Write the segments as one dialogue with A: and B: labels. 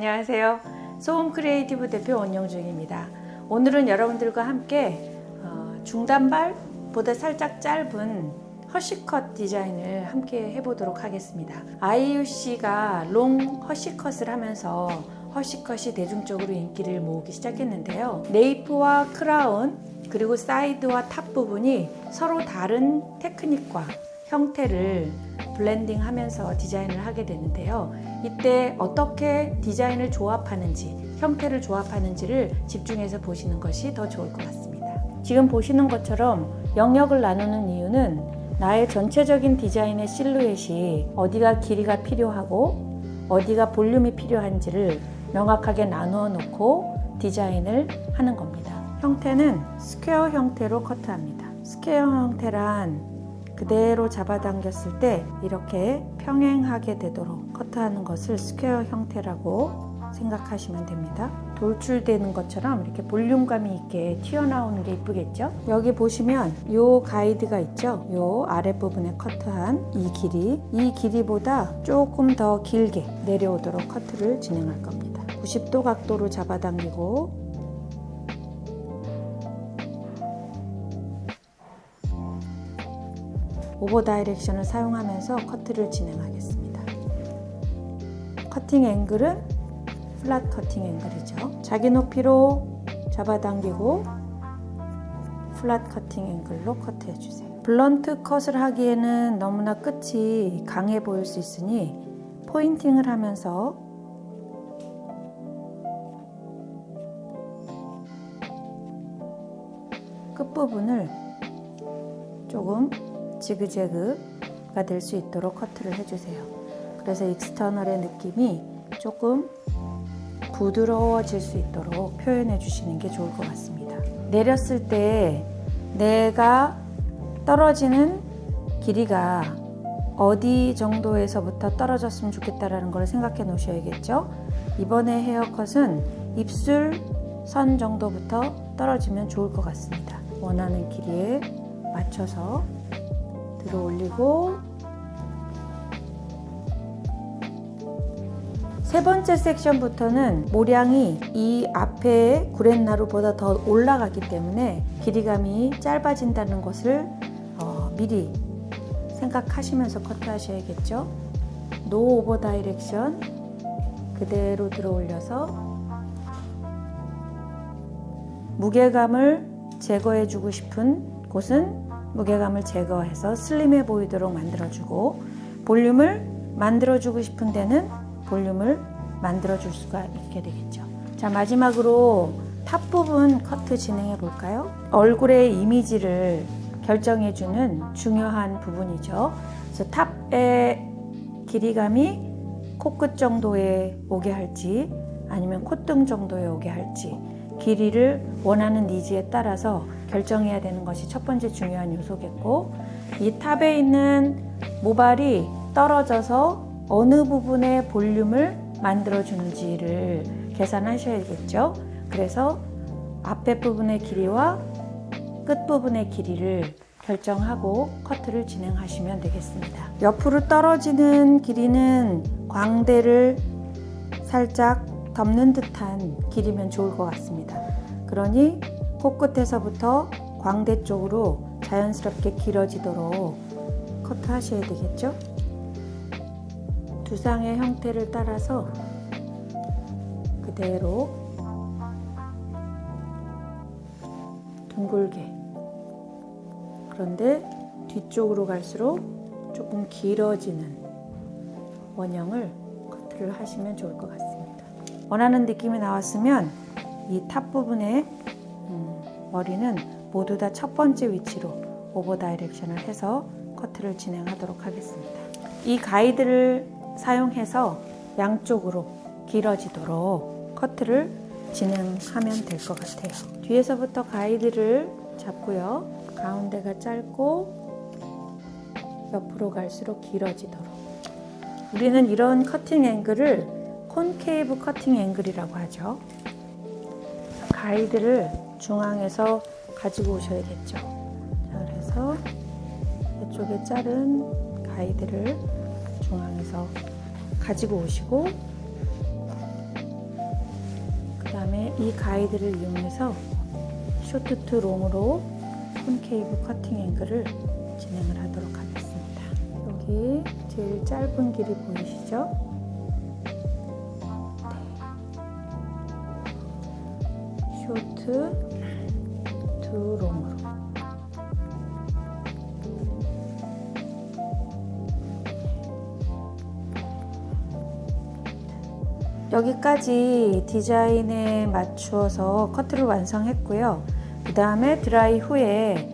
A: 안녕하세요. 소음 크리에이티브 대표 원영중입니다. 오늘은 여러분들과 함께 어, 중단발보다 살짝 짧은 허쉬컷 디자인을 함께 해보도록 하겠습니다. IUC가 롱 허쉬컷을 하면서 허쉬컷이 대중적으로 인기를 모으기 시작했는데요. 네이프와 크라운 그리고 사이드와 탑 부분이 서로 다른 테크닉과 형태를 블렌딩 하면서 디자인을 하게 되는데요. 이때 어떻게 디자인을 조합하는지, 형태를 조합하는지를 집중해서 보시는 것이 더 좋을 것 같습니다. 지금 보시는 것처럼 영역을 나누는 이유는 나의 전체적인 디자인의 실루엣이 어디가 길이가 필요하고 어디가 볼륨이 필요한지를 명확하게 나누어 놓고 디자인을 하는 겁니다. 형태는 스퀘어 형태로 커트합니다. 스퀘어 형태란 그대로 잡아당겼을 때 이렇게 평행하게 되도록 커트하는 것을 스퀘어 형태라고 생각하시면 됩니다. 돌출되는 것처럼 이렇게 볼륨감이 있게 튀어나오는 게 이쁘겠죠? 여기 보시면 요 가이드가 있죠? 요 아랫부분에 커트한 이 길이 이 길이보다 조금 더 길게 내려오도록 커트를 진행할 겁니다. 90도 각도로 잡아당기고 오버 다이렉션을 사용하면서 커트를 진행하겠습니다. 커팅 앵글은 플랫 커팅 앵글이죠. 자기 높이로 잡아당기고 플랫 커팅 앵글로 커트해 주세요. 블런트 컷을 하기에는 너무나 끝이 강해 보일 수 있으니 포인팅을 하면서 끝부분을 조금 지그재그가 될 수 있도록 커트를 해주세요. 그래서 익스터널의 느낌이 조금 부드러워질 수 있도록 표현해 주시는 게 좋을 것 같습니다. 내렸을 때 내가 떨어지는 길이가 어디 정도에서부터 떨어졌으면 좋겠다라는 걸 생각해 놓으셔야겠죠. 이번에 헤어컷은 입술 선 정도부터 떨어지면 좋을 것 같습니다. 원하는 길이에 맞춰서 들어 올리고 세 번째 섹션부터는 모량이 이 앞에 구렛나루보다 더 올라가기 때문에 길이감이 짧아진다는 것을 어, 미리 생각하시면서 커트 하셔야겠죠. 노 오버 다이렉션 그대로 들어 올려서 무게감을 제거해 주고 싶은 곳은 무게감을 제거해서 슬림해 보이도록 만들어주고 볼륨을 만들어주고 싶은 데는 볼륨을 만들어줄 수가 있게 되겠죠. 자 마지막으로 탑 부분 커트 진행해 볼까요? 얼굴의 이미지를 결정해주는 중요한 부분이죠. 그래서 탑의 길이감이 코끝 정도에 오게 할지 아니면 콧등 정도에 오게 할지 길이를 원하는 니즈에 따라서 결정해야 되는 것이 첫 번째 중요한 요소겠고 이 탑에 있는 모발이 떨어져서 어느 부분의 볼륨을 만들어 주는지를 계산하셔야겠죠. 그래서 앞에 부분의 길이와 끝 부분의 길이를 결정하고 커트를 진행하시면 되겠습니다. 옆으로 떨어지는 길이는 광대를 살짝 덮는 듯한 길이면 좋을 것 같습니다. 그러니 코끝에서부터 광대 쪽으로 자연스럽게 길어지도록 커트 하셔야 되겠죠? 두상의 형태를 따라서 그대로 둥글게 그런데 뒤쪽으로 갈수록 조금 길어지는 원형을 커트를 하시면 좋을 것 같습니다. 원하는 느낌이 나왔으면 이 탑 부분에 음, 머리는 모두 다 첫 번째 위치로 오버 다이렉션을 해서 커트를 진행하도록 하겠습니다. 이 가이드를 사용해서 양쪽으로 길어지도록 커트를 진행하면 될 것 같아요. 뒤에서부터 가이드를 잡고요. 가운데가 짧고 옆으로 갈수록 길어지도록. 우리는 이런 커팅 앵글을 콘케이브 커팅 앵글이라고 하죠. 가이드를 중앙에서 가지고 오셔야겠죠. 자, 그래서 이쪽에 자른 가이드를 중앙에서 가지고 오시고 그 다음에 이 가이드를 이용해서 쇼트 투 롱으로 콘케이브 커팅 앵글을 진행을 하도록 하겠습니다. 여기 제일 짧은 길이 보이시죠? 네. 쇼트 투 롱으로 여기까지 디자인에 맞추어서 커트를 완성했고요. 그 다음에 드라이 후에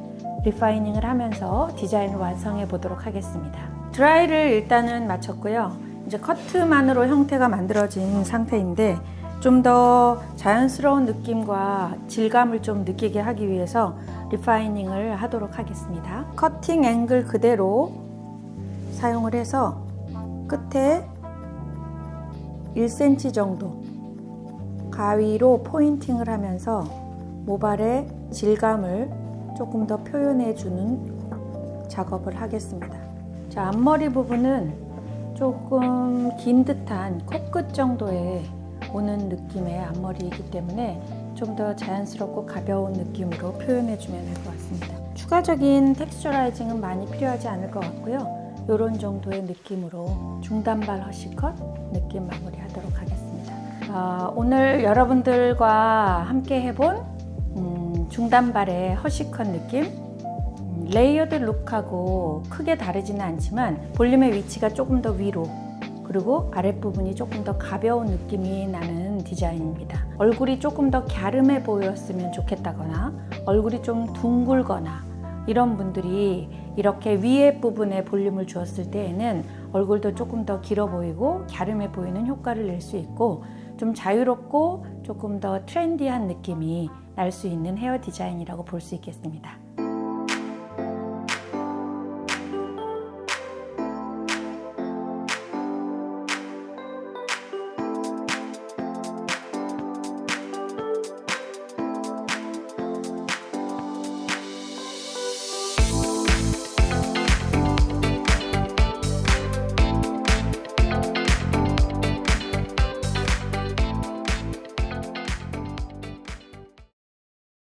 A: 리파이닝을 하면서 디자인을 완성해 보도록 하겠습니다. 드라이를 일단은 마쳤고요. 이제 커트만으로 형태가 만들어진 상태인데 좀 더 자연스러운 느낌과 질감을 좀 느끼게 하기 위해서 리파이닝을 하도록 하겠습니다. 커팅 앵글 그대로 사용을 해서 끝에 1cm 정도 가위로 포인팅을 하면서 모발의 질감을 조금 더 표현해 주는 작업을 하겠습니다. 자, 앞머리 부분은 조금 긴 듯한 코끝 정도의 오는 느낌의 앞머리이기 때문에 좀 더 자연스럽고 가벼운 느낌으로 표현해 주면 될 것 같습니다. 추가적인 텍스처라이징은 많이 필요하지 않을 것 같고요. 이런 정도의 느낌으로 중단발 허쉬컷 느낌 마무리하도록 하겠습니다. 아, 오늘 여러분들과 함께 해본 음, 중단발의 허쉬컷 느낌 음, 레이어드 룩하고 크게 다르지는 않지만 볼륨의 위치가 조금 더 위로 그리고 아랫부분이 조금 더 가벼운 느낌이 나는 디자인입니다. 얼굴이 조금 더 갸름해 보였으면 좋겠다거나 얼굴이 좀 둥글거나 이런 분들이 이렇게 위에 부분에 볼륨을 주었을 때에는 얼굴도 조금 더 길어 보이고 갸름해 보이는 효과를 낼 수 있고 좀 자유롭고 조금 더 트렌디한 느낌이 날 수 있는 헤어 디자인이라고 볼 수 있겠습니다.